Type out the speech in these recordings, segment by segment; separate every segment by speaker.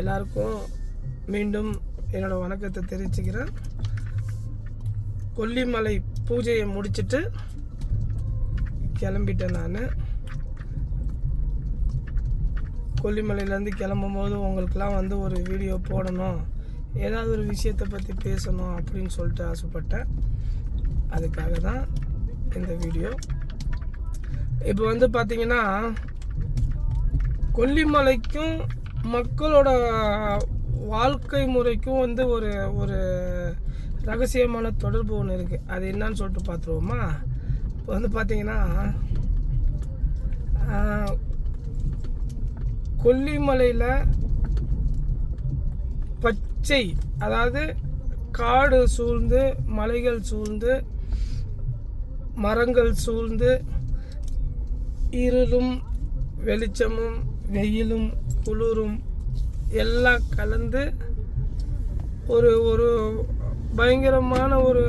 Speaker 1: எல்லாருக்கும் மீண்டும் என்னோடய வணக்கத்தை தெரிவிச்சுக்கிறேன். கொல்லிமலை பூஜையை முடிச்சுட்டு கிளம்பிட்டேன் நான். கொல்லிமலையிலேருந்து கிளம்பும்போது உங்களுக்கெலாம் வந்து ஒரு வீடியோ போடணும் ஏதாவது ஒரு விஷயத்தை பற்றி பேசணும் அப்படின்னு சொல்லிட்டு ஆசைப்பட்டேன். அதுக்காக தான் இந்த வீடியோ இப்போ வந்து பார்த்தீங்கன்னா கொல்லிமலைக்கும் மக்களோட வாழ்க்கை முறைக்கும் வந்து ஒரு ஒரு ரகசியமான தொடர்பு ஒன்று இருக்குது அது என்னன்னு சொல்லிட்டு பார்த்துருவோமா இப்போ வந்து பார்த்தீங்கன்னா கொல்லிமலையில் பச்சை அதாவது காடு சூழ்ந்து மலைகள் சூழ்ந்து மரங்கள் சூழ்ந்து இருளும் வெளிச்சமும் வெயிலும் குளிரும் எல்லாம் கலந்து ஒரு ஒரு பயங்கரமான ஒரு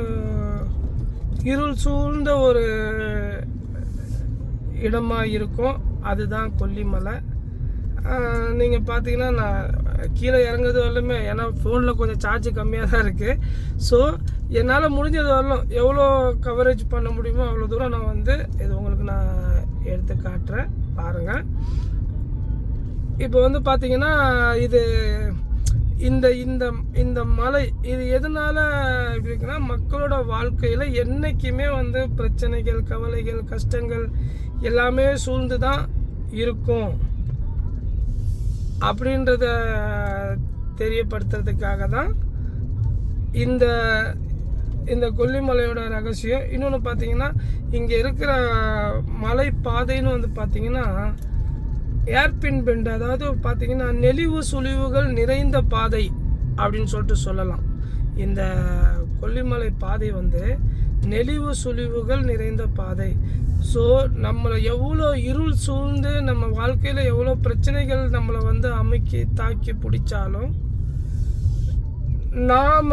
Speaker 1: இருள் சூழ்ந்த ஒரு இடமாக இருக்கும் அதுதான் கொல்லிமலை. நீங்கள் பார்த்தீங்கன்னா நான் கீழே இறங்குறது வரலுமே ஏன்னா ஃபோனில் கொஞ்சம் சார்ஜ் கம்மியாக தான் இருக்குது ஸோ என்னால் முடிஞ்சது வரலும் எவ்வளோ கவரேஜ் பண்ண முடியுமோ அவ்வளோ தூரம் நான் வந்து இது உங்களுக்கு நான் எடுத்து காட்டுறேன். பாருங்கள் இப்போ வந்து பார்த்தீங்கன்னா இது இந்த இந்த இந்த மலை இது எதனால இப்படி இருக்குன்னா மக்களோட வாழ்க்கையில் என்றைக்குமே வந்து பிரச்சனைகள் கவலைகள் கஷ்டங்கள் எல்லாமே சூழ்ந்து தான் இருக்கும். அப்படின்றத தெரியப்படுத்துறதுக்காக தான் இந்த இந்த கொல்லிமலையோட ரகசியம். இன்னொன்று பார்த்தீங்கன்னா இங்கே இருக்கிற மலை பாதைன்னு வந்து பார்த்தீங்கன்னா ஏர்பின் பெண்ட் அதாவது பார்த்தீங்கன்னா நெளிவு சுழிவுகள் நிறைந்த பாதை அப்படின்னு சொல்லிட்டு சொல்லலாம். இந்த கொல்லிமலை பாதை வந்து நெளிவு சுழிவுகள் நிறைந்த பாதை. ஸோ நம்மளை எவ்வளோ இருள் சூழ்ந்து நம்ம வாழ்க்கையில் எவ்வளோ பிரச்சனைகள் நம்மளை வந்து அமைக்கி தாக்கி பிடிச்சாலும் நாம்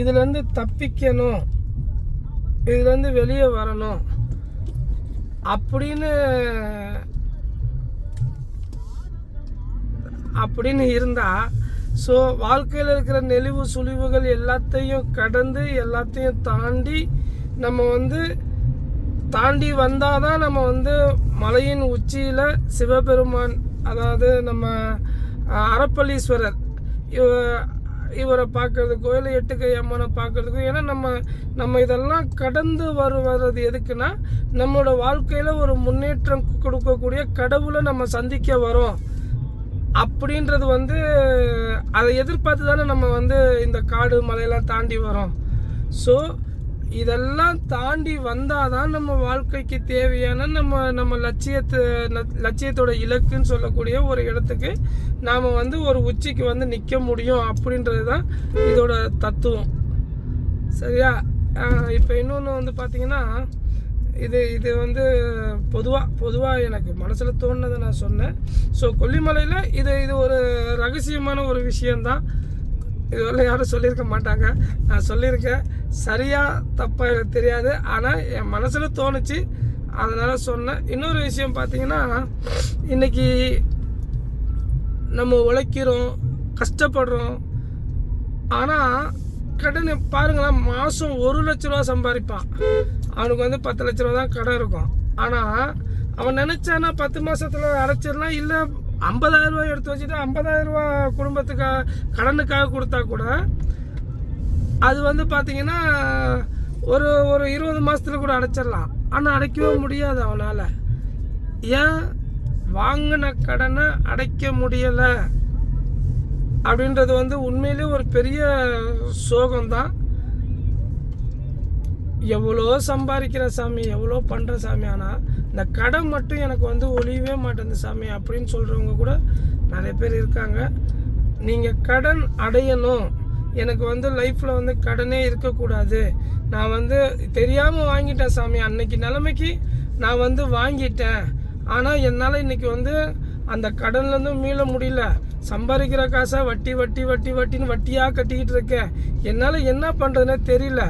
Speaker 1: இதுலேருந்து தப்பிக்கணும். இதுலேருந்து வெளியே வரணும். அப்படின்னு அப்படின்னு இருந்தால் ஸோ வாழ்க்கையில் இருக்கிற நெளிவு சுழிவுகள் எல்லாத்தையும் கடந்து எல்லாத்தையும் தாண்டி நம்ம வந்து தாண்டி வந்தால் தான் நம்ம வந்து மலையின் உச்சியில் சிவபெருமான் அதாவது நம்ம அறப்பள்ளீஸ்வரர் இவ இவரை பார்க்கறதுக்கோ இல்லை எட்டுக்கை அம்மனை பார்க்கறதுக்கோ ஏன்னா நம்ம நம்ம இதெல்லாம் கடந்து வரு வர்றது எதுக்குன்னா நம்மளோட வாழ்க்கையில் ஒரு முன்னேற்றம் கொடுக்கக்கூடிய கடவுளை நம்ம சந்திக்க வரோம். அப்படின்றது வந்து அதை எதிர்பார்த்து தானே நம்ம வந்து இந்த காடு மலையெல்லாம் தாண்டி வரோம். ஸோ இதெல்லாம் தாண்டி வந்தால் தான் நம்ம வாழ்க்கைக்கு தேவையான நம்ம நம்ம லட்சியத்தை லட்சியத்தோட இலக்குன்னு சொல்லக்கூடிய ஒரு இடத்துக்கு நாம் வந்து ஒரு உச்சிக்கு வந்து நிற்க முடியும் அப்படின்றது தான் இதோட தத்துவம். சரியா? இப்போ இன்னொன்று வந்து பார்த்தீங்கன்னா இது இது வந்து பொதுவாக பொதுவாக எனக்கு மனசில் தோணுனதை நான் சொன்னேன். ஸோ கொல்லிமலையில் இது இது ஒரு ரகசியமான ஒரு விஷயந்தான் இதுவரை யாரும் சொல்லியிருக்க மாட்டாங்க. நான் சொல்லியிருக்கேன். சரியாக தப்பாக எனக்கு தெரியாது. ஆனால் என் மனசில் தோணுச்சு. அதனால் சொன்னேன். இன்னொரு விஷயம் பார்த்தீங்கன்னா இன்றைக்கி நம்ம உழைக்கிறோம் கஷ்டப்படுறோம். ஆனால் கடன் பாருங்களேன் மாதம் ஒரு லட்ச ரூபா சம்பாதிப்பான். அவனுக்கு வந்து பத்து லட்ச ரூபா தான் கடன் இருக்கும். ஆனால் அவன் நினச்சானா பத்து மாதத்தில் அடைச்சிடலாம் இல்லை ஐம்பதாயிரம் ரூபாய் எடுத்து வச்சுட்டு ஐம்பதாயிரம் ரூபா குடும்பத்துக்காக கடனுக்காக கொடுத்தா கூட அது வந்து பார்த்தீங்கன்னா ஒரு ஒரு இருபது மாதத்தில் கூட அடைச்சிடலாம். ஆனால் அடைக்கவே முடியாது அவனால். ஏன்? வாங்கின கடனை அடைக்க முடியலை. அப்படின்றது வந்து உண்மையிலே ஒரு பெரிய சோகம்தான். எவ்வளோ சம்பாதிக்கிற சாமி எவ்வளோ பண்ணுற சாமி ஆனால் இந்த கடன் மட்டும் எனக்கு வந்து ஒழியவே மாட்டேங்குது சாமி அப்படின்னு சொல்கிறவங்க கூட நிறைய பேர் இருக்காங்க. நீங்கள் கடன் அடையணும். எனக்கு வந்து லைஃப்பில் வந்து கடனே இருக்கக்கூடாது. நான் வந்து தெரியாமல் வாங்கிட்டேன் சாமி. அன்னைக்கு நிலைமைக்கு நான் வந்து வாங்கிட்டேன். ஆனால் என்னால் இன்றைக்கி வந்து அந்த கடன்லேருந்து மீள முடியல. சம்பாதிக்கிற காசை வட்டி வட்டி வட்டி வட்டின்னு வட்டியாக கட்டிக்கிட்டு இருக்கேன். என்னால் என்ன பண்ணுறதுனே தெரியல.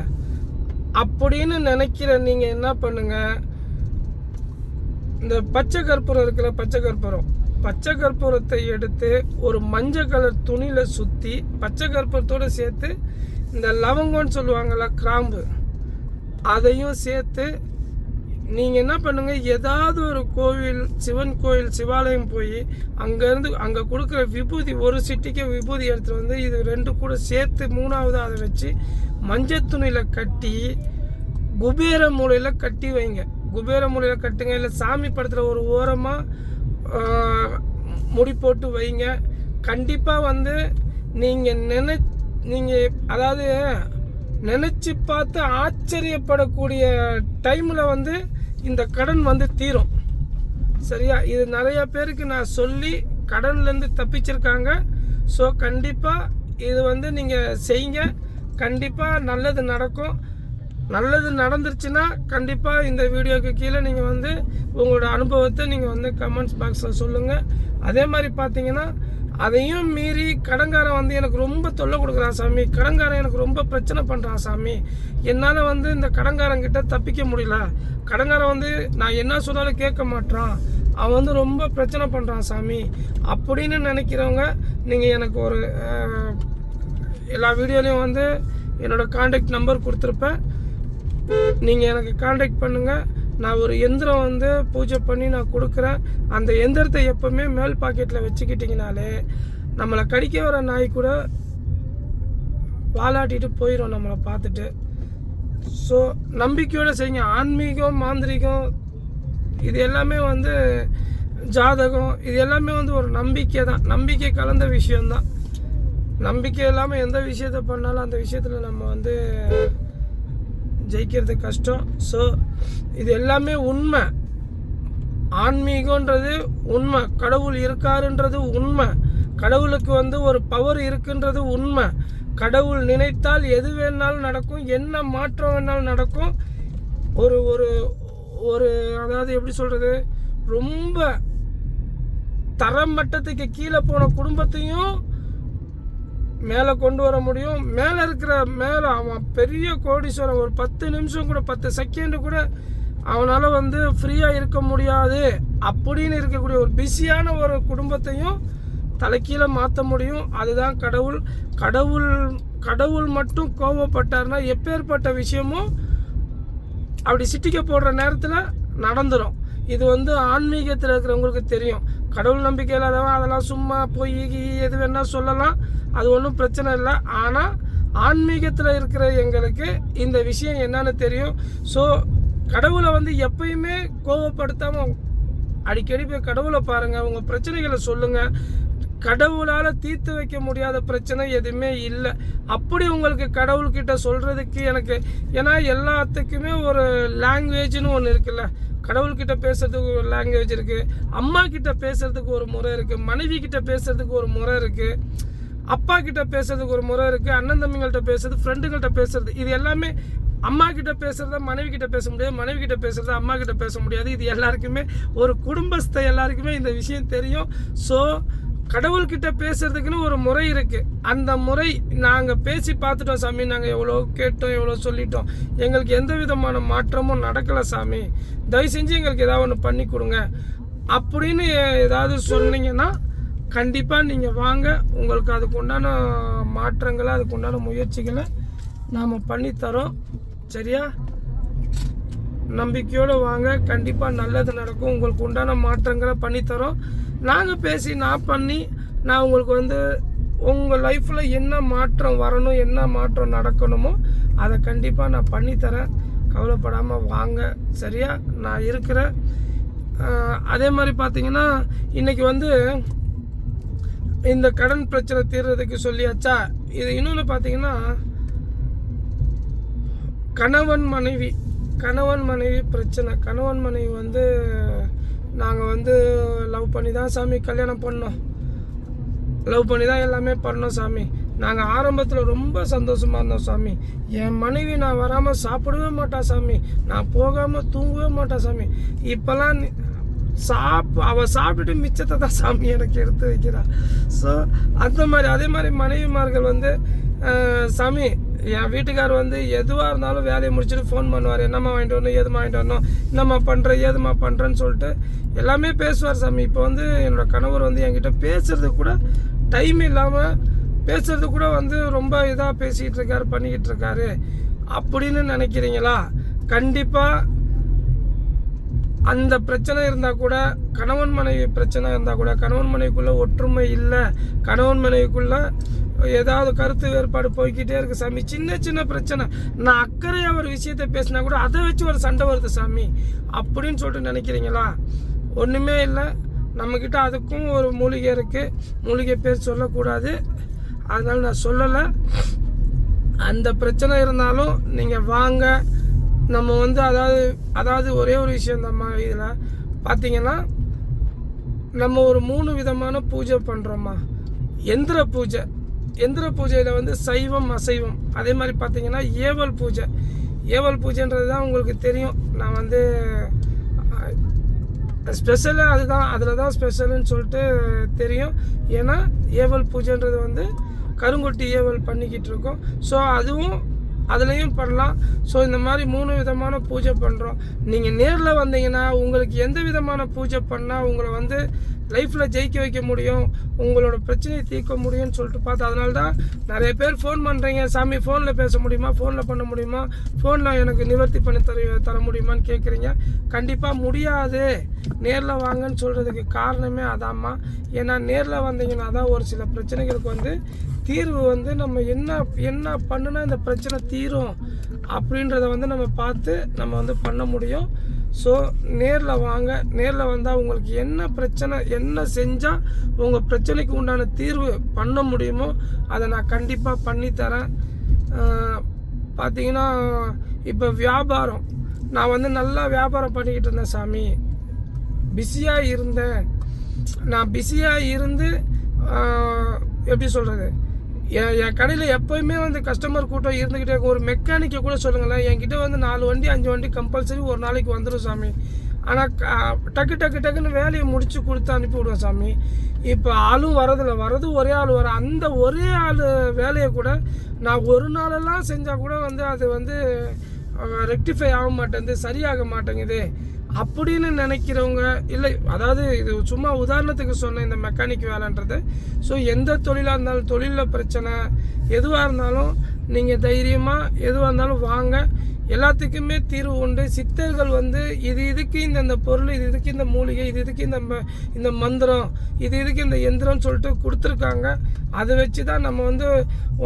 Speaker 1: அப்படின்னு நினைக்கிற நீங்கள் என்ன பண்ணுங்க? இந்த பச்சை கற்பூரம் இருக்கிற பச்சை கற்பூரம். பச்சை கற்பூரத்தை எடுத்து ஒரு மஞ்சள் கலர் துணியில் சுற்றி பச்சை கற்பூரத்தோடு சேர்த்து இந்த லவங்கம்னு சொல்லுவாங்கள்ல கிராம்பு. அதையும் சேர்த்து நீங்கள் என்ன பண்ணுங்கள் ஏதாவது ஒரு கோவில் சிவன் கோயில் சிவாலயம் போய் அங்கேருந்து அங்கே கொடுக்குற விபூதி ஒரு சிட்டிக்கு விபூதி எடுத்துகிட்டு வந்து இது ரெண்டு கூட சேர்த்து மூணாவது அதை வச்சு மஞ்சள் துணியில் கட்டி குபேர மூலையில் கட்டி வைங்க. குபேர மூலையில் கட்டுங்க இல்லை சாமி படத்தில் ஒரு ஓரமாக முடி போட்டு வைங்க. கண்டிப்பாக வந்து நீங்கள் நினை நீங்கள் அதாவது நினச்சி பார்த்து ஆச்சரியப்படக்கூடிய டைமில் வந்து இந்த கடன் வந்து தீரும். சரியா? இது நிறைய பேருக்கு நான் சொல்லி கடன்லேருந்து தப்பிச்சிருக்காங்க. ஸோ கண்டிப்பாக இது வந்து நீங்கள் செய்யுங்க. கண்டிப்பாக நல்லது நடக்கும். நல்லது நடந்துருச்சுன்னா கண்டிப்பாக இந்த வீடியோக்கு கீழே நீங்கள் வந்து உங்களோட அனுபவத்தை நீங்கள் வந்து கமெண்ட்ஸ் பாக்ஸில் சொல்லுங்கள் அதே மாதிரி பார்த்தீங்கன்னா அதையும் மீறி கடங்காரன் வந்து எனக்கு ரொம்ப தொல்லை கொடுக்குறான் சாமி. கடங்காரன் எனக்கு ரொம்ப பிரச்சனை பண்ணுறான் சாமி. என்னால் வந்து இந்த கடங்காரங்கிட்ட தப்பிக்க முடியல. கடங்காரன் வந்து நான் என்ன சொன்னாலும் கேட்க மாட்டான். அவன் வந்து ரொம்ப பிரச்சனை பண்ணுறான் சாமி. அப்படின்னு நினைக்கிறவங்க நீங்கள் எனக்கு ஒரு எல்லா வீடியோலையும் வந்து என்னோட காண்டாக்ட் நம்பர் கொடுத்துருப்பேன். நீங்கள் எனக்கு காண்டாக்ட் பண்ணுங்கள் நான் ஒரு எந்திரம் வந்து பூஜை பண்ணி நான் கொடுக்குறேன். அந்த எந்திரத்தை எப்போவுமே மேல் பாக்கெட்டில் வச்சுக்கிட்டிங்கனாலே நம்மளை கடிக்க வர நாய் கூட வாலாட்டிட்டு போயிடும் நம்மளை பார்த்துட்டு. ஸோ நம்பிக்கையோடு செய்யுங்க. ஆன்மீகம் மாந்திரிகம் இது எல்லாமே வந்து ஜாதகம் இது எல்லாமே வந்து ஒரு நம்பிக்கை தான். நம்பிக்கை கலந்த விஷயம்தான். நம்பிக்கை இல்லாமல் எந்த விஷயத்த பண்ணாலும் அந்த விஷயத்தில் நம்ம வந்து ஜெயிக்கிறது கஷ்டம். ஸோ இது எல்லாமே உண்மை. ஆன்மீகன்றது உண்மை. கடவுள் இருக்காருன்றது உண்மை. கடவுளுக்கு வந்து ஒரு பவர் இருக்குன்றது உண்மை. கடவுள் நினைத்தால் எது வேணாலும் நடக்கும் என்ன மாற்றம் வேணாலும் நடக்கும். ஒரு ஒரு ஒரு அதாவது எப்படி சொல்கிறது ரொம்ப தரம் மட்டத்துக்கு கீழே போன குடும்பத்தையும் மேலே கொண்டு வர முடியும். மேலே இருக்கிற மேலே அவன் பெரிய கோடீஸ்வரன் ஒரு பத்து நிமிஷம் கூட பத்து செகண்டு கூட அவனால் வந்து ஃப்ரீயாக இருக்க முடியாது. அப்படின்னு இருக்கக்கூடிய ஒரு பிஸியான ஒரு குடும்பத்தையும் தலைக்கீழே மாற்ற முடியும். அதுதான் கடவுள். கடவுள் கடவுள் மட்டும் கோவப்பட்டார்னா எப்பேற்பட்ட விஷயமும் அப்படி சிட்டிக்க போடுற நேரத்தில் நடந்துடும் இது வந்து ஆன்மீகத்தில் இருக்கிறவங்களுக்கு தெரியும். கடவுள் நம்பிக்கை இல்லாதவன் அதெல்லாம் சும்மா போய் எது வேணால் சொல்லலாம். அது ஒன்றும் பிரச்சனை இல்லை. ஆனால் ஆன்மீகத்தில் இருக்கிற எங்களுக்கு இந்த விஷயம் என்னன்னு தெரியும். ஸோ கடவுளை வந்து எப்பயுமே கோவப்படுத்தாமல் அடிக்கடி போய் கடவுளை பாருங்கள் உங்கள் பிரச்சனைகளை சொல்லுங்கள் கடவுளால் தீர்த்து வைக்க முடியாத பிரச்சனை எதுவுமே இல்லை. அப்படி உங்களுக்கு கடவுள்கிட்ட சொல்கிறதுக்கு எனக்கு ஏன்னா எல்லாத்துக்குமே ஒரு லாங்குவேஜ்னு ஒன்று இருக்குல்ல. கடவுள்கிட்ட பேசுறதுக்கு ஒரு லாங்குவேஜ் இருக்குது அம்மா கிட்ட பேசுறதுக்கு ஒரு முறை இருக்குது மனைவி கிட்ட பேசுறதுக்கு ஒரு முறை இருக்குது அப்பா கிட்ட பேசுறதுக்கு ஒரு முறை இருக்குது அண்ணன் தம்பிங்கள்ட்ட பேசுறது ஃப்ரெண்டுங்கள்ட்ட பேசுறது இது எல்லாமே அம்மா கிட்ட பேசுறத மனைவி கிட்ட பேச முடியாது. மனைவி கிட்ட பேசுறத அம்மா கிட்ட பேச முடியாது. இது எல்லாருக்குமே ஒரு குடும்பஸ்த எல்லாருக்குமே இந்த விஷயம் தெரியும். ஸோ கடவுள்கிட்ட பேசுறதுக்குன்னு ஒரு முறை இருக்கு. அந்த முறை நாங்கள் பேசி பார்த்துட்டோம் சாமி. நாங்கள் எவ்வளோ கேட்டோம் எவ்வளோ சொல்லிட்டோம். எங்களுக்கு எந்த விதமான மாற்றமும் நடக்கலை சாமி. தயவு செஞ்சு எங்களுக்கு ஏதாவது ஒன்று பண்ணி கொடுங்க. அப்படின்னு ஏதாவது சொன்னீங்கன்னா கண்டிப்பாக நீங்கள் வாங்க. உங்களுக்கு அதுக்கு உண்டான மாற்றங்களை அதுக்கு உண்டான முயற்சிகளை நாம் பண்ணித்தரோம் சரியா? நம்பிக்கையோடு வாங்க. கண்டிப்பாக நல்லது நடக்கும். உங்களுக்கு உண்டான மாற்றங்களை பண்ணித்தரோம் நாங்கள் பேசி நான் பண்ணி நான் உங்களுக்கு வந்து உங்கள் லைஃப்பில் என்ன மாற்றம் வரணும் என்ன மாற்றம் நடக்கணுமோ அதை கண்டிப்பாக நான் பண்ணித்தரேன். கவலைப்படாமல் வாங்க. சரியா? நான் இருக்கிறேன். அதே மாதிரி பார்த்தீங்கன்னா இன்றைக்கி வந்து இந்த கடன் பிரச்சனை தீர்றதுக்கு சொல்லியாச்சா? இது இன்னொன்று பார்த்தீங்கன்னா கணவன் மனைவி கணவன் மனைவி பிரச்சனை. கணவன் மனைவி வந்து நாங்கள் வந்து லவ் பண்ணி தான் சாமி கல்யாணம் பண்ணோம். லவ் பண்ணி தான் எல்லாமே பண்ணோம் சாமி. நாங்கள் ஆரம்பத்தில் ரொம்ப சந்தோஷமாக இருந்தோம் சாமி. என் மனைவி நான் வராமல் சாப்பிடவே மாட்டான் சாமி. நான் போகாமல் தூங்கவே மாட்டான் சாமி. இப்போல்லாம் சாப் அவள் சாப்பிட்டுட்டு மிச்சத்தை தான் சாமி எனக்கு எடுத்து வைக்கிறாள் ஸோ அந்த மாதிரி அதே மாதிரி மனைவிமார்கள் வந்து சாமி என் வீட்டுக்கார் வந்து எதுவாக இருந்தாலும் வேலையை முடிச்சுட்டு ஃபோன் பண்ணுவார். என்னம்மா வாங்கிட்டு வரணும் எதுமா வாங்கிட்டு வரணும் என்னம்மா பண்ணுற ஏதும்மா பண்ணுறேன்னு சொல்லிட்டு எல்லாமே பேசுவார் சாமி. இப்போ வந்து என்னோடய கணவர் வந்து என்கிட்ட பேசுறது கூட டைம் இல்லாமல் பேசுறது கூட வந்து ரொம்ப இதாக பேசிக்கிட்டு இருக்காரு பண்ணிக்கிட்டு இருக்காரு. அப்படின்னு நினைக்கிறீங்களா? கண்டிப்பாக அந்த பிரச்சனை இருந்தால் கூட கணவன் மனைவி பிரச்சனை இருந்தால் கூட கணவன் மனைவிக்குள்ளே ஒற்றுமை இல்லை. கணவன் மனைவிக்குள்ளே ஏதாவது கருத்து வேறுபாடு போய்க்கிட்டே இருக்குது சாமி. சின்ன சின்ன பிரச்சனை. நான் அக்கறையாக ஒரு விஷயத்தை பேசினா கூட அதை வச்சு ஒரு சண்டை வருது சாமி. அப்படின்னு சொல்லிட்டு நினைக்கிறீங்களா? ஒன்றுமே இல்லை. நம்மக்கிட்ட அதுக்கும் ஒரு மூலிகை இருக்குது மூலிகை பேர் சொல்லக்கூடாது. அதனால் நான் சொல்லலை. அந்த பிரச்சனை இருந்தாலும் நீங்கள் வாங்க. நம்ம வந்து அதாவது அதாவது ஒரே ஒரு விஷயம் நம்ம இதில். பார்த்தீங்கன்னா நம்ம ஒரு மூணு விதமான பூஜை பண்ணுறோம்மா எந்திர பூஜை. எந்திர பூஜையில் வந்து சைவம் அசைவம். அதே மாதிரி பார்த்தீங்கன்னா ஏவல் பூஜை. ஏவல் பூஜைன்றது தான் உங்களுக்கு தெரியும். நான் வந்து ஸ்பெஷலு அதுதான். அதில் தான் ஸ்பெஷலுன்னு சொல்லிட்டு தெரியும். ஏன்னா ஏவல் பூஜைன்றது வந்து கருங்கொட்டி ஏவல் பண்ணிக்கிட்டு இருக்கோம். ஸோ அதுவும் அதுலேயும் பண்ணலாம். ஸோ இந்த மாதிரி மூணு விதமான பூஜை பண்ணுறோம் நீங்கள் நேரில் வந்தீங்கன்னா உங்களுக்கு எந்த விதமான பூஜை பண்ணால் உங்களை வந்து லைஃப்பில் ஜெயிக்க வைக்க முடியும் உங்களோட பிரச்சனையை தீர்க்க முடியும்னு சொல்லிட்டு பார்த்து அதனால தான் நிறைய பேர் ஃபோன் பண்ணுறீங்க சாமி ஃபோனில் பேச முடியுமா? ஃபோனில் பண்ண முடியுமா? ஃபோனில் எனக்கு நிவர்த்தி பண்ணி தர தர முடியுமான்னு கேட்குறீங்க கண்டிப்பாக முடியாது. நேரில் வாங்கன்னு சொல்கிறதுக்கு காரணமே அதாம்மா. ஏன்னா நேரில் வந்தீங்கன்னா தான் ஒரு சில பிரச்சனைகளுக்கு வந்து தீர்வு வந்து நம்ம என்ன என்ன பண்ணுனா இந்த பிரச்சனை தீரும் அப்படின்றத வந்து நம்ம பார்த்து நம்ம வந்து பண்ண முடியும். ஸோ நேரில் வாங்க. நேரில் வந்தால் உங்களுக்கு என்ன பிரச்சனை என்ன செஞ்சால் உங்கள் பிரச்சனைக்கு உண்டான தீர்வு பண்ண முடியுமோ அதை நான் கண்டிப்பாக பண்ணித்தரேன். பார்த்தீங்கன்னா இப்போ வியாபாரம். நான் வந்து நல்லா வியாபாரம் பண்ணிக்கிட்டு இருந்தேன் சாமி. பிஸியாக இருந்தேன். நான் பிஸியாக இருந்து எப்படி சொல்கிறது என் என் கடையில் எப்போயுமே வந்து கஸ்டமர் கூட்டம் இருந்துக்கிட்டே இருக்கும். ஒரு மெக்கானிக்கை கூட சொல்லுங்களேன். என்கிட்ட வந்து நாலு வண்டி அஞ்சு வண்டி கம்பல்சரி ஒரு நாளைக்கு வந்துடும் சாமி. ஆனால் டக்கு டக்கு டக்குன்னு வேலையை முடித்து கொடுத்து அனுப்பி விடுவேன் சாமி. இப்போ ஆளும் வரதில்ல வரது ஒரே ஆள் வர அந்த ஒரே ஆள் வேலையை கூட நான் ஒரு நாளெல்லாம் செஞ்சால் கூட வந்து அது வந்து ரெக்டிஃபை ஆக மாட்டேங்குது சரியாக மாட்டேங்குது. அப்படின்னு நினைக்கிறவங்க இல்லை அதாவது இது சும்மா உதாரணத்துக்கு சொன்ன இந்த மெக்கானிக் வேலைன்றது. ஸோ எந்த தொழிலாக இருந்தாலும் தொழிலில் பிரச்சனை எதுவாக இருந்தாலும் நீங்கள் தைரியமாக எதுவாக இருந்தாலும் வாங்க. எல்லாத்துக்குமே தீர்வு உண்டு. சித்தர்கள் வந்து இது இதுக்கு இந்த இந்த பொருள் இது இதுக்கு இந்த மூலிகை இது இதுக்கு இந்த இந்த மந்திரம் இது இதுக்கு இந்த எந்திரம்னு சொல்லிட்டு கொடுத்துருக்காங்க. அதை வச்சு தான் நம்ம வந்து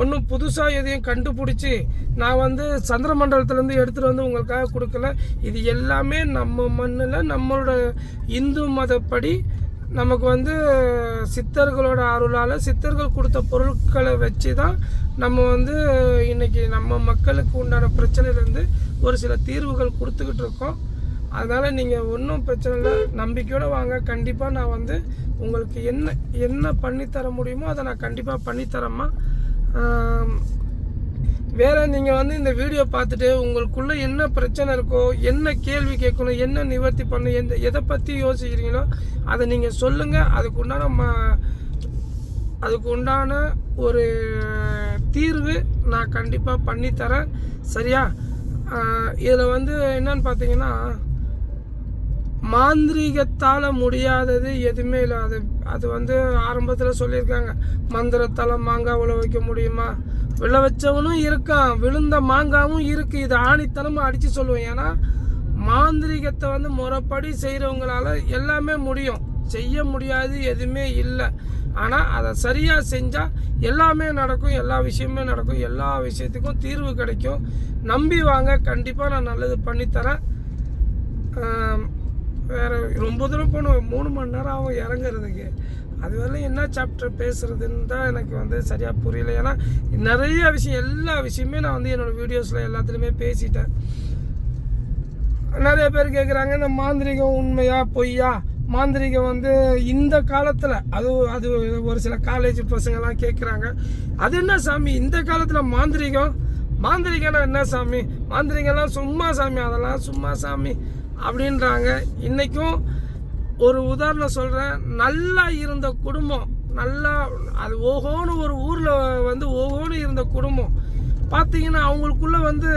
Speaker 1: ஒன்றும் புதுசாக எதையும் கண்டுபிடிச்சி நான் வந்து சந்திர மண்டலத்துலேருந்து எடுத்துகிட்டு வந்து உங்களுக்காக கொடுக்கல. இது எல்லாமே நம்ம மண்ணில் நம்மளோட இந்து மதப்படி நமக்கு வந்து சித்தர்களோட அருளால் சித்தர்கள் கொடுத்த பொருட்களை வச்சு தான் நம்ம வந்து இன்றைக்கி நம்ம மக்களுக்கு உண்டான பிரச்சனையிலேருந்து ஒரு சில தீர்வுகள் கொடுத்துக்கிட்டு இருக்கோம். அதனால் நீங்கள் ஒன்றும் பிரச்சனை இல்லை. நம்பிக்கையோடு வாங்க. கண்டிப்பாக நான் வந்து உங்களுக்கு என்ன என்ன பண்ணித்தர முடியுமோ அதை நான் கண்டிப்பாக பண்ணித்தரேம்மா. வேற நீங்கள் வந்து இந்த வீடியோ பார்த்துட்டு உங்களுக்குள்ள என்ன பிரச்சனை இருக்கோ என்ன கேள்வி கேட்கணும் என்ன நிவர்த்தி பண்ணணும் எந்த எதை பற்றி யோசிக்கிறீங்களோ அதை நீங்கள் சொல்லுங்கள் அதுக்கு உண்டான ம அதுக்கு உண்டான ஒரு தீர்வு நான் கண்டிப்பாக பண்ணித்தரேன். சரியா? இதில் வந்து என்னன்னு பார்த்தீங்கன்னா மாந்திரீகத்தால் முடியாதது எதுவுமே இல்லை. அது அது வந்து ஆரம்பத்தில் சொல்லியிருக்காங்க. மந்திரத்தால் மாங்காய் உழவு வைக்க முடியுமா? விழ வச்சவனும் இருக்கான் விழுந்த மாங்காவும் இருக்குது இது ஆணித்தனமாக அடித்து சொல்லுவேன். ஏன்னா மாந்திரிகத்தை வந்து முறைப்படி செய்கிறவங்களால எல்லாமே முடியும். செய்ய முடியாது எதுவுமே இல்லை. ஆனால் அதை சரியாக செஞ்சால் எல்லாமே நடக்கும் எல்லா விஷயமே நடக்கும் எல்லா விஷயத்துக்கும் தீர்வு கிடைக்கும். நம்பி வாங்க கண்டிப்பாக நான் நல்லது பண்ணித்தரேன். வேறு ரொம்ப தூரம் போகணும். மூணு மணி நேரம் ஆகும் இறங்குறதுக்கு. அது வரலையும் என்ன சாப்டர் பேசுகிறதுன்னு தான் எனக்கு வந்து சரியாக புரியல. ஏன்னா நிறைய விஷயம் எல்லா விஷயமே நான் வந்து என்னோட வீடியோஸில் எல்லாத்துலேயுமே பேசிட்டேன். நிறைய பேர் கேட்குறாங்க இந்த மாந்திரிகம் உண்மையா பொய்யா? மாந்திரிகம் வந்து இந்த காலத்தில் அது அது ஒரு சில காலேஜ் பசங்கள்லாம் கேட்குறாங்க அது என்ன சாமி? இந்த காலத்தில் மாந்திரிகம்? மாந்திரிகம்னா என்ன சாமி? மாந்திரிகம்லாம் சும்மா சாமி அதெல்லாம் சும்மா சாமி அப்படின்றாங்க. இன்றைக்கும் ஒரு உதாரணம் சொல்கிறேன் நல்லா இருந்த குடும்பம் நல்லா அது ஓஹோன்னு ஒரு ஊரில் வந்து ஓஹோன்னு இருந்த குடும்பம். பார்த்தீங்கன்னா அவங்களுக்குள்ளே வந்து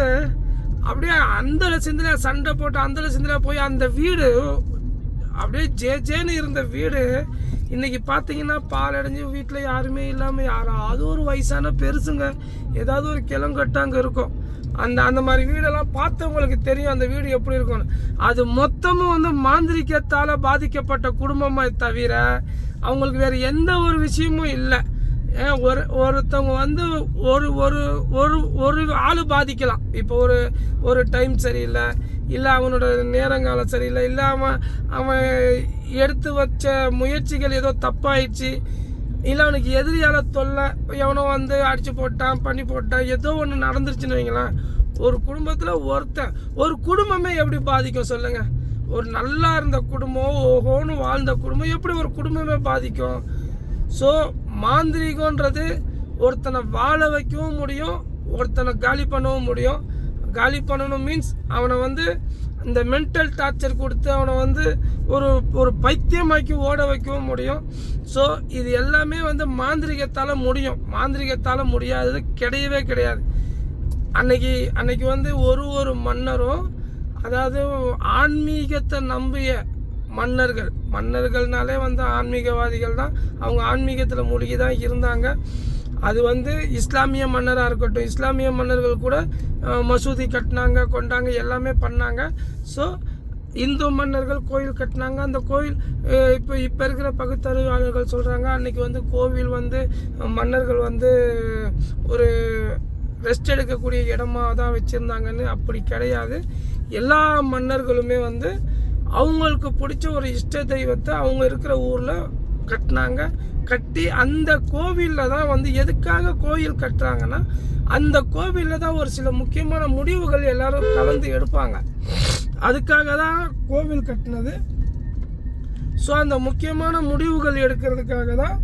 Speaker 1: அப்படியே அந்த சிந்தனையாக சண்டை போட்டு அந்த சிந்தனையாக போய் அந்த வீடு அப்படியே ஜே ஜேன்னு இருந்த வீடு இன்றைக்கி பார்த்தீங்கன்னா பால் அடைஞ்சு வீட்டில் யாருமே இல்லாமல் யாராவது ஒரு வயசான பெருசுங்க ஏதாவது ஒரு கிளங்கட்டு அங்கே இருக்கும். அந்த அந்த மாதிரி வீடெல்லாம் பார்த்தவங்களுக்கு தெரியும் அந்த வீடு எப்படி இருக்கும்னு. அது மொத்தமும் வந்து மாந்திரிக்கத்தால் பாதிக்கப்பட்ட குடும்பமே தவிர அவங்களுக்கு வேறு எந்த ஒரு விஷயமும் இல்லை. ஏன் ஒரு ஒருத்தவங்க வந்து ஒரு ஒரு ஒரு ஒரு ஆள் பாதிக்கலாம். இப்போ ஒரு ஒரு டைம் சரியில்லை இல்லை அவனோட நேரங்காலம் சரியில்லை இல்லை அவன் அவன் எடுத்து வச்ச முயற்சிகள் ஏதோ தப்பாயிடுச்சு இல்லை அவனுக்கு எதிரியால தொல்லை எவனோ வந்து அடிச்சு போட்டான் பண்ணி போட்டான் ஏதோ ஒன்று நடந்துருச்சுன்னு வைங்களேன். ஒரு குடும்பத்தில் ஒருத்தன் ஒரு குடும்பமே எப்படி பாதிக்கும் சொல்லுங்கள் ஒரு நல்லா இருந்த குடும்பம் ஓஹோன்னு வாழ்ந்த குடும்பம் எப்படி ஒரு குடும்பமே பாதிக்கும்? ஸோ மாந்திரிகன்றது ஒருத்தனை வாழ வைக்கவும் முடியும் ஒருத்தனை காலி பண்ணவும் முடியும். காலி பண்ணணும் மீன்ஸ் அவனை வந்து இந்த மென்டல் டார்ச்சர் கொடுத்து அவனை வந்து ஒரு ஒரு பைத்தியமாக்கி ஓட வைக்கவும் முடியும். ஸோ இது எல்லாமே வந்து மாந்திரிகத்தால் முடியும். மாந்திரிகத்தால் முடியாதது கிடையவே கிடையாது. அன்னைக்கு அன்னைக்கு வந்து ஒரு ஒரு மன்னரும் அதாவது ஆன்மீகத்தை நம்பிய மன்னர்கள் மன்னர்கள்னாலே வந்து ஆன்மீகவாதிகள் தான் அவங்க ஆன்மீகத்தில் மூழ்கி தான் இருந்தாங்க. அது வந்து இஸ்லாமிய மன்னராக இருக்கட்டும் இஸ்லாமிய மன்னர்கள் கூட மசூதி கட்டினாங்க கொண்டாங்க எல்லாமே பண்ணாங்க. ஸோ இந்து மன்னர்கள் கோயில் கட்டினாங்க. அந்த கோயில் இப்போ இப்போ இருக்கிற பகுத்தறிவாளர்கள் சொல்கிறாங்க அன்னைக்கு வந்து கோவில் வந்து மன்னர்கள் வந்து ஒரு ரெஸ்ட் எடுக்கக்கூடிய இடமா தான் வச்சுருந்தாங்கன்னு அப்படி கிடையாது. எல்லா மன்னர்களுமே வந்து அவங்களுக்கு பிடிச்ச ஒரு இஷ்ட தெய்வத்தை அவங்க இருக்கிற ஊரில் கட்டினாங்க. கட்டி அந்த கோவிலில் தான் வந்து எதுக்காக கோயில் கட்டுறாங்கன்னா அந்த கோவிலில் தான் ஒரு சில முக்கியமான முடிவுகள் எல்லாரும் கலந்து எடுப்பாங்க. அதுக்காக தான் கோவில் கட்டினது. ஸோ அந்த முக்கியமான முடிவுகள் எடுக்கிறதுக்காக தான்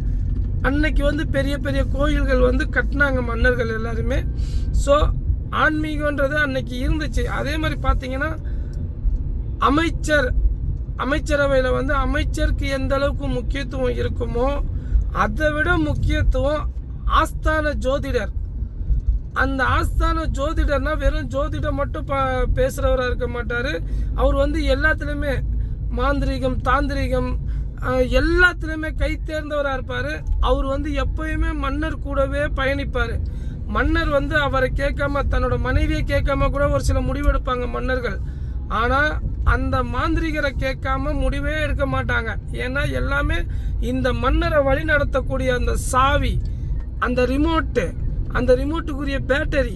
Speaker 1: அன்னைக்கு வந்து பெரிய பெரிய கோயில்கள் வந்து கட்டினாங்க மன்னர்கள் எல்லாருமே. ஸோ ஆன்மீகன்றது அன்னைக்கு இருந்துச்சு. அதே மாதிரி பார்த்தீங்கன்னா அமைச்சர் அமைச்சரவையில் வந்து அமைச்சருக்கு எந்த அளவுக்கு முக்கியத்துவம் இருக்குமோ அதை விட முக்கியத்துவம் ஆஸ்தான ஜோதிடர். அந்த ஆஸ்தான ஜோதிடர்னா வெறும் ஜோதிடம் மட்டும் ப பேசுகிறவராக இருக்க மாட்டார். அவர் வந்து எல்லாத்துலேயுமே மாந்திரீகம் தாந்திரிகம் எல்லாத்துலேயுமே கை தேர்ந்தவராக இருப்பார். அவர் வந்து எப்பயுமே மன்னர் கூடவே பயணிப்பார். மன்னர் வந்து அவரை கேட்காம தன்னோட மனைவியை கேட்காம கூட ஒரு சில முடிவெடுப்பாங்க மன்னர்கள். ஆனால் அந்த மாந்திரிகரை கேட்காம முடிவே எடுக்க மாட்டாங்க. ஏன்னா எல்லாமே இந்த மன்னரை வழி நடத்தக்கூடிய அந்த சாவி அந்த ரிமோட்டு அந்த ரிமோட்டுக்குரிய பேட்டரி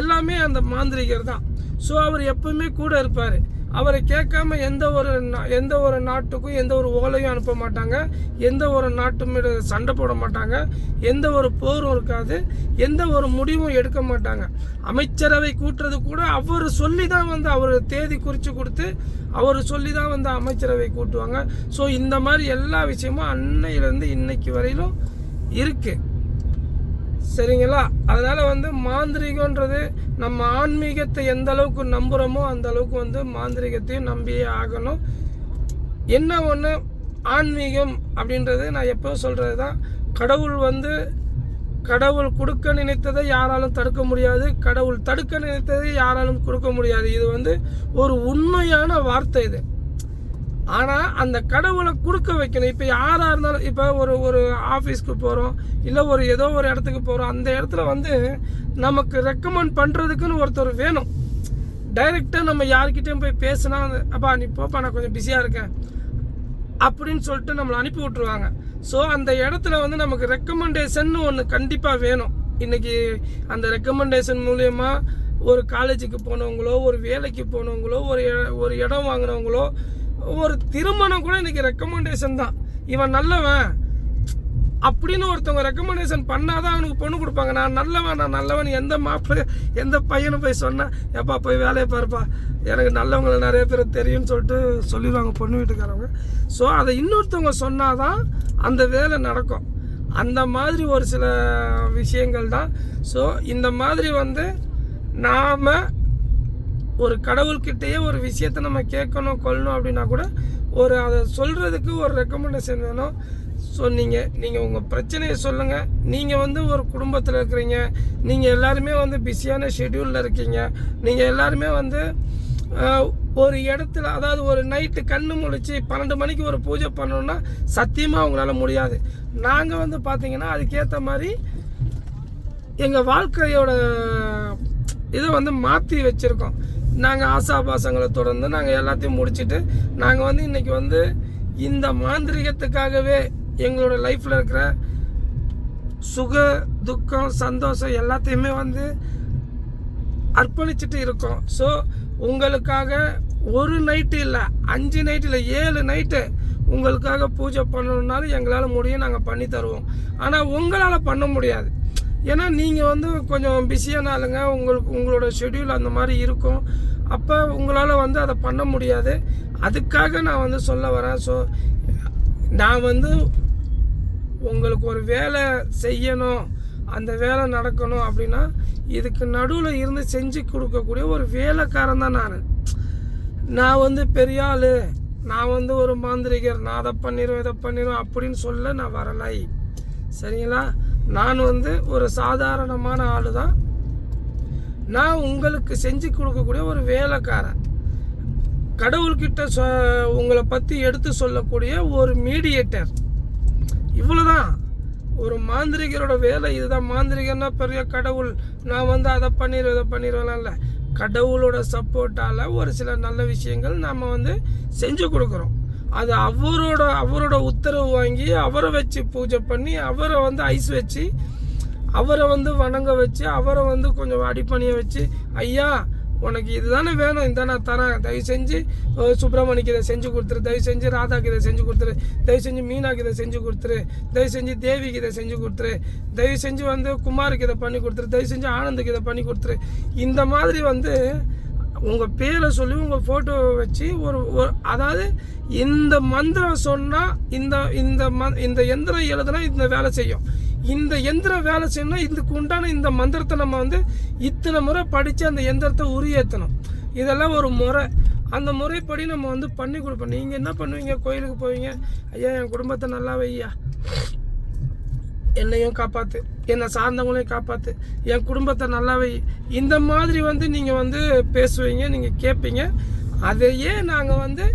Speaker 1: எல்லாமே அந்த மாந்திரிகர் தான். ஸோ அவர் எப்பவுமே கூட இருப்பார். அவரை கேட்காம எந்த ஒரு எந்த ஒரு நாட்டுக்கும் எந்த ஒரு ஓலையும் அனுப்ப மாட்டாங்க. எந்த ஒரு நாட்டு மீது சண்டை போட மாட்டாங்க. எந்த ஒரு போரும் இருக்காது. எந்த ஒரு முடிவும் எடுக்க மாட்டாங்க. அமைச்சரவை கூட்டுறது கூட அவர் சொல்லி தான் வந்து அவர் தேதி குறித்து கொடுத்து அவர் சொல்லி தான் வந்து அமைச்சரவை கூட்டுவாங்க. ஸோ இந்த மாதிரி எல்லா விஷயமும் அன்னையிலேருந்து இன்னைக்கு வரையிலும் இருக்குது சரிங்களா? அதனால் வந்து மாந்திரிகன்றது நம்ம ஆன்மீகத்தை எந்த அளவுக்கு நம்புகிறோமோ அந்த அளவுக்கு வந்து மாந்திரிகத்தையும் நம்பியே ஆகணும். என்ன ஒன்று ஆன்மீகம் அப்படின்றது நான் எப்போ சொல்கிறது தான் கடவுள் வந்து கடவுள் கொடுக்க நினைத்ததை யாராலும் தடுக்க முடியாது. கடவுள் தடுக்க நினைத்ததை யாராலும் கொடுக்க முடியாது. இது வந்து ஒரு உண்மையான வார்த்தை இது. ஆனால் அந்த கடவுளை கொடுக்க வைக்கணும். இப்போ யாராக இருந்தாலும் இப்போ ஒரு ஒரு ஆஃபீஸ்க்கு போகிறோம் இல்லை ஒரு ஏதோ ஒரு இடத்துக்கு போகிறோம் அந்த இடத்துல வந்து நமக்கு ரெக்கமெண்ட் பண்ணுறதுக்குன்னு ஒருத்தர் வேணும். டைரெக்டாக நம்ம யார்கிட்டயும் போய் பேசினா அப்பா நீ போப்பா நான் கொஞ்சம் பிஸியாக இருக்கேன். அப்படின்னு சொல்லிட்டு நம்மளை அனுப்பி விட்ருவாங்க ஸோ அந்த இடத்துல வந்து நமக்கு ரெக்கமெண்டேஷன் ஒன்று கண்டிப்பாக வேணும். இன்னைக்கு அந்த ரெக்கமெண்டேஷன் மூலயமா ஒரு காலேஜுக்கு போனவங்களோ ஒரு வேலைக்கு போனவங்களோ ஒரு ஒரு இடம் வாங்கினவங்களோ ஒரு திருமணம் கூட இன்னைக்கு ரெக்கமெண்டேஷன் தான். இவன் நல்லவன். அப்படின்னு ஒருத்தவங்க ரெக்கமெண்டேஷன் பண்ணாதான் அவனுக்கு பொண்ணு கொடுப்பாங்க. நான் நல்லவன் நான் நல்லவன். எந்த மாப்பிள்ளை எந்த பையனும் போய் சொன்னேன் எப்பா போய் வேலையை பாருப்பா. எனக்கு நல்லவங்களை நிறைய பேர் தெரியும்னு சொல்லிட்டு சொல்லிடுவாங்க பொண்ணு வீட்டுக்காரவங்க. ஸோ அதை இன்னொருத்தவங்க சொன்னாதான் அந்த வேலை நடக்கும். அந்த மாதிரி ஒரு சில விஷயங்கள் தான். ஸோ இந்த மாதிரி வந்து நாம் ஒரு கடவுள்கிட்டயே ஒரு விஷயத்த நம்ம கேட்கணும் கொள்ளணும் அப்படின்னா கூட ஒரு அதை சொல்கிறதுக்கு ஒரு ரெக்கமெண்டேஷன் வேணும். சொன்னீங்க நீங்கள் உங்கள் பிரச்சனையை சொல்லுங்கள் நீங்கள் வந்து ஒரு குடும்பத்தில் இருக்கிறீங்க. நீங்கள் எல்லாருமே வந்து பிஸியான ஷெட்யூலில் இருக்கீங்க. நீங்கள் எல்லாருமே வந்து ஒரு இடத்துல அதாவது ஒரு நைட்டு கண்ணு முழிச்சு பன்னெண்டு மணிக்கு ஒரு பூஜை பண்ணணும்னா சத்தியமாக அவங்களால முடியாது. நாங்கள் வந்து பார்த்திங்கன்னா அதுக்கேற்ற மாதிரி எங்கள் வாழ்க்கையோட இதை வந்து மாற்றி வச்சுருக்கோம். நாங்கள் ஆசாபாசங்களை தொடர்ந்து நாங்கள் எல்லாத்தையும் முடிச்சுட்டு நாங்கள் வந்து இன்றைக்கி வந்து இந்த மாந்திரிகத்துக்காகவே எங்களோட லைஃப்பில் இருக்கிற சுக துக்கம் சந்தோஷம் எல்லாத்தையுமே வந்து அர்ப்பணிச்சுட்டு இருக்கோம். ஸோ உங்களுக்காக ஒரு நைட்டு இல்லை அஞ்சு நைட்டு இல்லை ஏழு நைட்டு உங்களுக்காக பூஜை பண்ணணுன்னாலும் எங்களால் முடியும் நாங்கள் பண்ணி தருவோம். ஆனால் உங்களால் பண்ண முடியாது. ஏன்னா நீங்கள் வந்து கொஞ்சம் பிஸியான ஆளுங்க. உங்களுக்கு உங்களோட ஷெட்யூல் அந்த மாதிரி இருக்கும். அப்போ உங்களால் வந்து அதை பண்ண முடியாது. அதுக்காக நான் வந்து சொல்ல வரேன். ஸோ நான் வந்து உங்களுக்கு ஒரு வேலை செய்யணும். அந்த வேலை நடக்கணும் அப்படின்னா இதுக்கு நடுவில் இருந்து செஞ்சு கொடுக்கக்கூடிய ஒரு வேலைக்காரன் தான் நான். நான் வந்து பெரிய ஆள். நான் வந்து ஒரு மாந்திரிகர். நான் அதை பண்ணிடுவேன் இதை பண்ணிடுவேன் அப்படின்னு சொல்ல நான் வரலை. சரிங்களா? நான் வந்து ஒரு சாதாரணமான ஆள் தான் நான் உங்களுக்கு செஞ்சு கொடுக்கக்கூடிய ஒரு வேலைக்காரன். கடவுள்கிட்ட சொ உங்களை பற்றி எடுத்து சொல்லக்கூடிய ஒரு மீடியேட்டர் இவ்வளோதான் ஒரு மாந்திரிகரோட வேலை இதுதான். மாந்திரிகன்னா பெரிய கடவுள். நான் வந்து அதை பண்ணிடுவேன் இதை பண்ணிடுவேன்ல கடவுளோட சப்போர்ட்டால் ஒரு சில நல்ல விஷயங்கள் நாம் வந்து செஞ்சு கொடுக்குறோம். அது அவரோட அவரோட உத்தரவு வாங்கி அவரை வச்சு பூஜை பண்ணி அவரை வந்து ஐஸ் வச்சு அவரை வந்து வணங்க வச்சு அவரை வந்து கொஞ்சம் அடிப்பணிய வச்சு ஐயா உனக்கு இதுதானே வேணும்? இந்த நான் தரேன். தயவு செஞ்சு சுப்பிரமணிக்கு இதை செஞ்சு கொடுத்துரு. தயவு செஞ்சு ராதாக்கு இதை செஞ்சு கொடுத்துரு. தயவு செஞ்சு மீனாக்கு இதை செஞ்சு கொடுத்துரு. தயவு செஞ்சு தேவிக்கு இதை செஞ்சு கொடுத்துரு. தயவு செஞ்சு வந்து குமாருக்கு இதை பண்ணி கொடுத்துரு. தயவு செஞ்சு ஆனந்துக்கு இதை பண்ணி கொடுத்துரு. இந்த மாதிரி வந்து உங்கள் பேரை சொல்லி உங்கள் ஃபோட்டோவை வச்சு ஒரு ஒரு அதாவது இந்த மந்திரம் சொன்னால் இந்த இந்த ம இந்த எந்திரம் எழுதுனா இந்த வேலை செய்யும். இந்த எந்திரம் வேலை செய்யணும்னா இதுக்கு உண்டான இந்த மந்திரத்தை நம்ம வந்து இத்தனை முறை படித்து அந்த எந்திரத்தை உரியேற்றணும் இதெல்லாம் ஒரு முறை. அந்த முறைப்படி நம்ம வந்து பண்ணி கொடுப்போம். நீங்கள் என்ன பண்ணுவீங்க? கோயிலுக்கு போவீங்க? ஐயா என் குடும்பத்தை நல்லா வையா என்னையும் காப்பாற்று என்னை சார்ந்தவங்களையும் காப்பாற்று என் குடும்பத்தை நல்லாவே இந்த மாதிரி வந்து நீங்கள் வந்து பேசுவீங்க நீங்கள் கேட்பீங்க அதையே நாங்கள் வந்து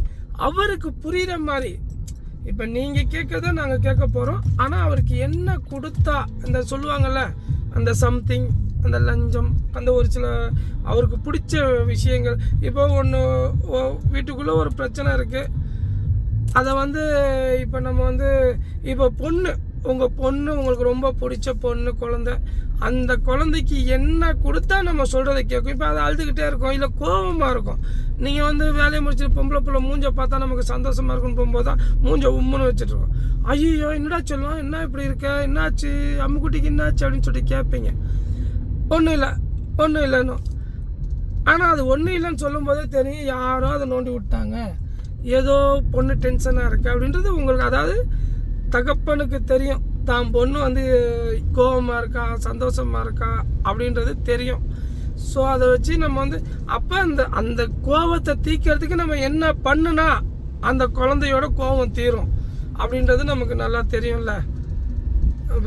Speaker 1: அவருக்கு புரிகிற மாதிரி. இப்போ நீங்கள் கேட்குறத நாங்கள் கேட்க போகிறோம் ஆனால் அவருக்கு என்ன கொடுத்தா அந்த சொல்லுவாங்கள்ல அந்த சம்திங் அந்த லஞ்சம் அந்த ஒரு சில அவருக்கு பிடிச்ச விஷயங்கள். இப்போ ஒன்று வீட்டுக்குள்ளே ஒரு பிரச்சனை இருக்குது அதை வந்து இப்போ நம்ம வந்து இப்போ பொண்ணு உங்கள் பொண்ணு உங்களுக்கு ரொம்ப பிடிச்ச பொண்ணு குழந்தை. அந்த குழந்தைக்கு என்ன கொடுத்தா நம்ம சொல்கிறத கேட்கும். இப்போ அதை அழுதுகிட்டே இருக்கும். இல்லை கோபமாக இருக்கும். நீங்கள் வந்து வேலையை முடிச்சுட்டு பொம்பளை பிள்ளை மூஞ்ச பார்த்தா நமக்கு சந்தோஷமாக இருக்குன்னு போகும்போது தான் மூஞ்ச உம்முன்னு வச்சுட்ருக்கோம் ஐயோ என்னடா சொல்லுவோம் என்ன இப்படி இருக்க? என்னாச்சு? அம்முக்குட்டிக்கு என்னாச்சு அப்படின்னு சொல்லிட்டு கேட்பீங்க. ஒன்றும் இல்லை. ஒன்றும் இல்லைன்னு ஆனால் அது ஒன்றும் இல்லைன்னு சொல்லும்போதே தெரியும் யாரோ அதை நோண்டி விட்டாங்க. ஏதோ பொண்ணு டென்ஷனாக இருக்குது அப்படின்றது உங்களுக்கு அதாவது தகப்பனுக்கு தெரியும். தான் பொண்ணு வந்து கோபமாக இருக்கா சந்தோஷமாக இருக்கா அப்படின்றது தெரியும். ஸோ அதை வச்சு நம்ம வந்து அப்போ அந்த அந்த கோபத்தை தீக்கிறதுக்கு நம்ம என்ன பண்ணுனா அந்த குழந்தையோட கோபம் தீரும். அப்படின்றது நமக்கு நல்லா தெரியும்ல.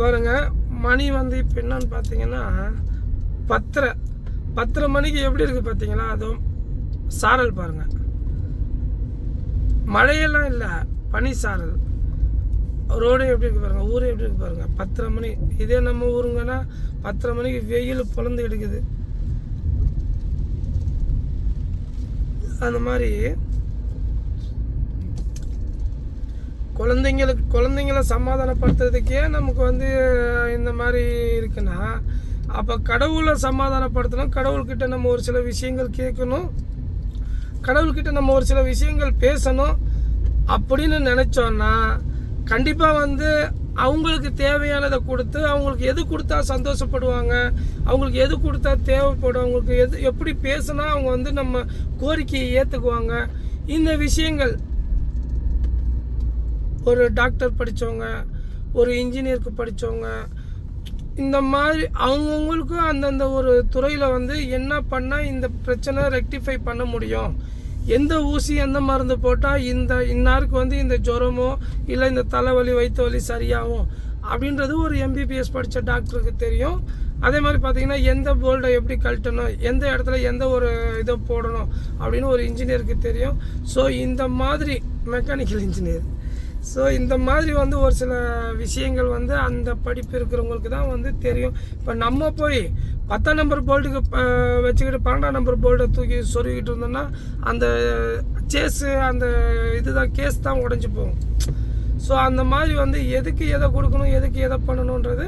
Speaker 1: பாருங்க மணி வந்து இப்போ என்னன்னு பார்த்தீங்கன்னா பத்தரை. பத்தரை மணிக்கு எப்படி இருக்குது பார்த்தீங்களா அதுவும் சாரல் பாருங்க. மழையெல்லாம் இல்லை பனி சாரல். ரோடு எப்படி இருக்கு பாருங்க ஊர் எப்படி இருக்கு பாருங்க. பத்தரை மணி இதே நம்ம ஊருங்கன்னா பத்தரை மணிக்கு வெயில் பொழந்து எடுக்குது. அந்த மாதிரி குழந்தைங்களுக்கு குழந்தைங்கள சமாதானப்படுத்துறதுக்கே நமக்கு வந்து இந்த மாதிரி இருக்குன்னா அப்போ கடவுளை சமாதானப்படுத்தணும். கடவுள்கிட்ட நம்ம ஒரு சில விஷயங்கள் கேட்கணும். கடவுள்கிட்ட நம்ம ஒரு சில விஷயங்கள் பேசணும். அப்படின்னு நினச்சோன்னா கண்டிப்பாக வந்து அவங்களுக்கு தேவையானதை கொடுத்து அவங்களுக்கு எது கொடுத்தா சந்தோஷப்படுவாங்க அவங்களுக்கு எது கொடுத்தா தேவைப்படும் அவங்களுக்கு எது எப்படி பேசுனா அவங்க வந்து நம்ம கோரிக்கையை ஏற்றுக்குவாங்க இந்த விஷயங்கள் ஒரு டாக்டர் படித்தவங்க ஒரு இன்ஜினியருக்கு படித்தவங்க இந்த மாதிரி அவங்கவுங்களுக்கும் அந்தந்த ஒரு துறையில் வந்து என்ன பண்ணால் இந்த பிரச்சனை ரெக்டிஃபை பண்ண முடியும்? எந்த ஊசி எந்த மருந்து போட்டால் இந்த இன்னாருக்கு வந்து இந்த ஜுரமோ இல்லை இந்த தலைவலி வயிற்று வலி சரியாகும் அப்படின்றது ஒரு எம்பிபிஎஸ் படித்த டாக்டருக்கு தெரியும். அதே மாதிரி பார்த்தீங்கன்னா எந்த போல்டை எப்படி கழட்டணும் எந்த இடத்துல எந்த ஒரு இதை போடணும் அப்படின்னு ஒரு இன்ஜினியருக்கு தெரியும். ஸோ இந்த மாதிரி மெக்கானிக்கல் இன்ஜினியர் ஸோ இந்த மாதிரி வந்து ஒரு சில விஷயங்கள் வந்து அந்த படிப்பு இருக்கிறவங்களுக்கு தான் வந்து தெரியும். இப்போ நம்ம போய் பத்தாம் நம்பர் போல்ட்டுக்கு வச்சுக்கிட்டு பன்னெண்டாம் நம்பர் போல்ட்டை தூக்கி சொருகிட்டு இருந்தோம்னா அந்த சேஸு அந்த இதுதான் கேஸ் தான் உடஞ்சி போகும். ஸோ அந்த மாதிரி வந்து எதுக்கு எதை கொடுக்கணும் எதுக்கு எதை பண்ணணுன்றது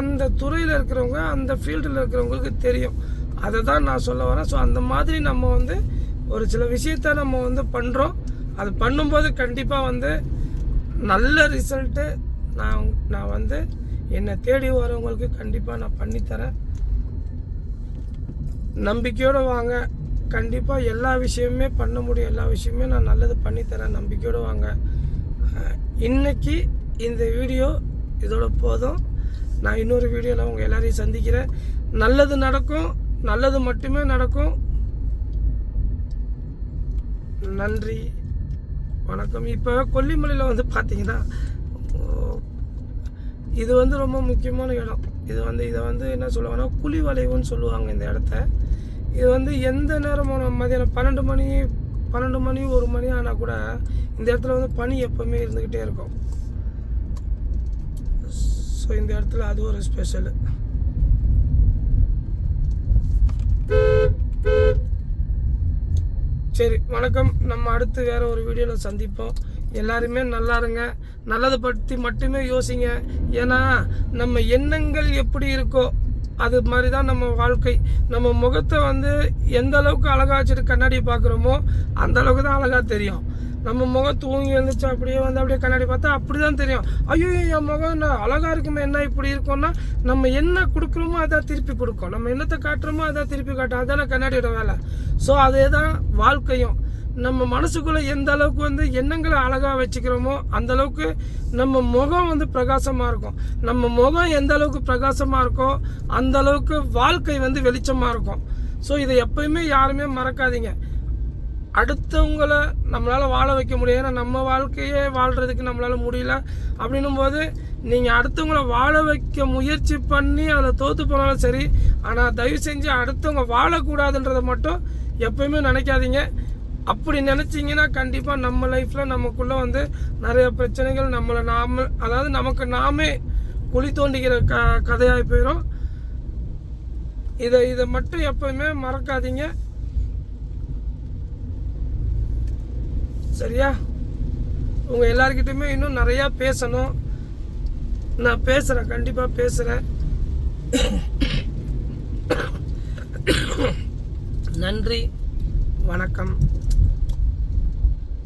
Speaker 1: அந்த துறையில் இருக்கிறவங்க அந்த ஃபீல்டில் இருக்கிறவங்களுக்கு தெரியும். அதை தான் நான் சொல்ல வரேன். ஸோ அந்த மாதிரி நம்ம வந்து ஒரு சில விஷயத்த நம்ம வந்து பண்ணுறோம் அது பண்ணும்போது கண்டிப்பாக வந்து நல்ல ரிசல்ட்டு நான் நான் வந்து என்னை தேடி வரவங்களுக்கு கண்டிப்பாக நான் பண்ணித்தரேன். நம்பிக்கையோடு வாங்க. கண்டிப்பாக எல்லா விஷயமுமே பண்ண முடியும். எல்லா விஷயமே நான் நல்லது பண்ணித்தரேன். நம்பிக்கையோடு வாங்க. இன்னைக்கு இந்த வீடியோ இதோட போதும். நான் இன்னொரு வீடியோவில் உங்கள் எல்லாரையும் சந்திக்கிறேன். நல்லது நடக்கும். நல்லது மட்டுமே நடக்கும். நன்றி. வணக்கம். இப்போ கொல்லிமலையில் வந்து பார்த்தீங்கன்னா இது வந்து ரொம்ப முக்கியமான இடம். இது வந்து இதை வந்து என்ன சொல்லுவாங்கன்னா குழி வளைவுன்னு சொல்லுவாங்க இந்த இடத்த. இது வந்து எந்த நேரமும் மதியானம் பன்னெண்டு மணி பன்னெண்டு மணி ஒரு மணி ஆனால் கூட இந்த இடத்துல வந்து பனி எப்போவுமே இருந்துக்கிட்டே இருக்கும். ஸோ இந்த இடத்துல அது ஒரு ஸ்பெஷலு சரி வணக்கம். நம்ம அடுத்து வேற ஒரு வீடியோவில் சந்திப்போம். எல்லாருமே நல்லா இருங்க. நல்லதை பற்றி மட்டுமே யோசிங்க. ஏன்னா நம்ம எண்ணங்கள் எப்படி இருக்கோ அது மாதிரி தான் நம்ம வாழ்க்கை. நம்ம முகத்தை வந்து எந்த அளவுக்கு அழகா வச்சுட்டு கண்ணாடி பார்க்குறோமோ அந்த அளவுக்கு தான் அழகாக தெரியும். நம்ம முகம் தூங்கி எழுந்துச்சு அப்படியே வந்து அப்படியே கண்ணாடி பார்த்தா அப்படி தான் தெரியும். ஐயோ என் முகம் என்ன அழகாக இருக்குமே என்ன இப்படி இருக்கும்னா நம்ம என்ன கொடுக்குறோமோ அதான் திருப்பி கொடுக்கும். நம்ம என்னத்தை காட்டுறோமோ அதான் திருப்பி காட்டும். அதான கண்ணாடியோட வேலை. ஸோ அதே தான் வாழ்க்கையும். நம்ம மனசுக்குள்ளே எந்த அளவுக்கு வந்து எண்ணங்களை அழகாக வச்சுக்கிறோமோ அந்த அளவுக்கு நம்ம முகம் வந்து பிரகாசமாக இருக்கும். நம்ம முகம் எந்த அளவுக்கு பிரகாசமாக இருக்கோ அந்த அளவுக்கு வாழ்க்கை வந்து வெளிச்சமாக இருக்கும். ஸோ இதை எப்பயுமே யாருமே மறக்காதீங்க. அடுத்தவங்கள நம்மளால் வாழ வைக்க முடியும். ஏன்னா நம்ம வாழ்க்கையே வாழ்கிறதுக்கு நம்மளால் முடியல. அப்படின்னும் போது நீங்கள் அடுத்தவங்கள வாழ வைக்க முயற்சி பண்ணி அதில் தோற்று போனாலும் சரி ஆனால் தயவு செஞ்சு அடுத்தவங்க வாழக்கூடாதுன்றதை மட்டும் எப்பயுமே நினைக்காதீங்க. அப்படி நினச்சிங்கன்னா கண்டிப்பாக நம்ம லைஃப்பில் நமக்குள்ளே வந்து நிறைய பிரச்சனைகள் நம்மளை நாம அதாவது நமக்கு நாமே குழி தோண்டிக்கிற க கதையாகி போயிடும் இதை இதை மட்டும் எப்பயுமே மறக்காதீங்க. சரியா? உங்கள் எல்லாருக்கிட்டையுமே இன்னும் நிறையா பேசணும். நான் பேசுகிறேன் கண்டிப்பாக பேசுகிறேன் நன்றி வணக்கம்.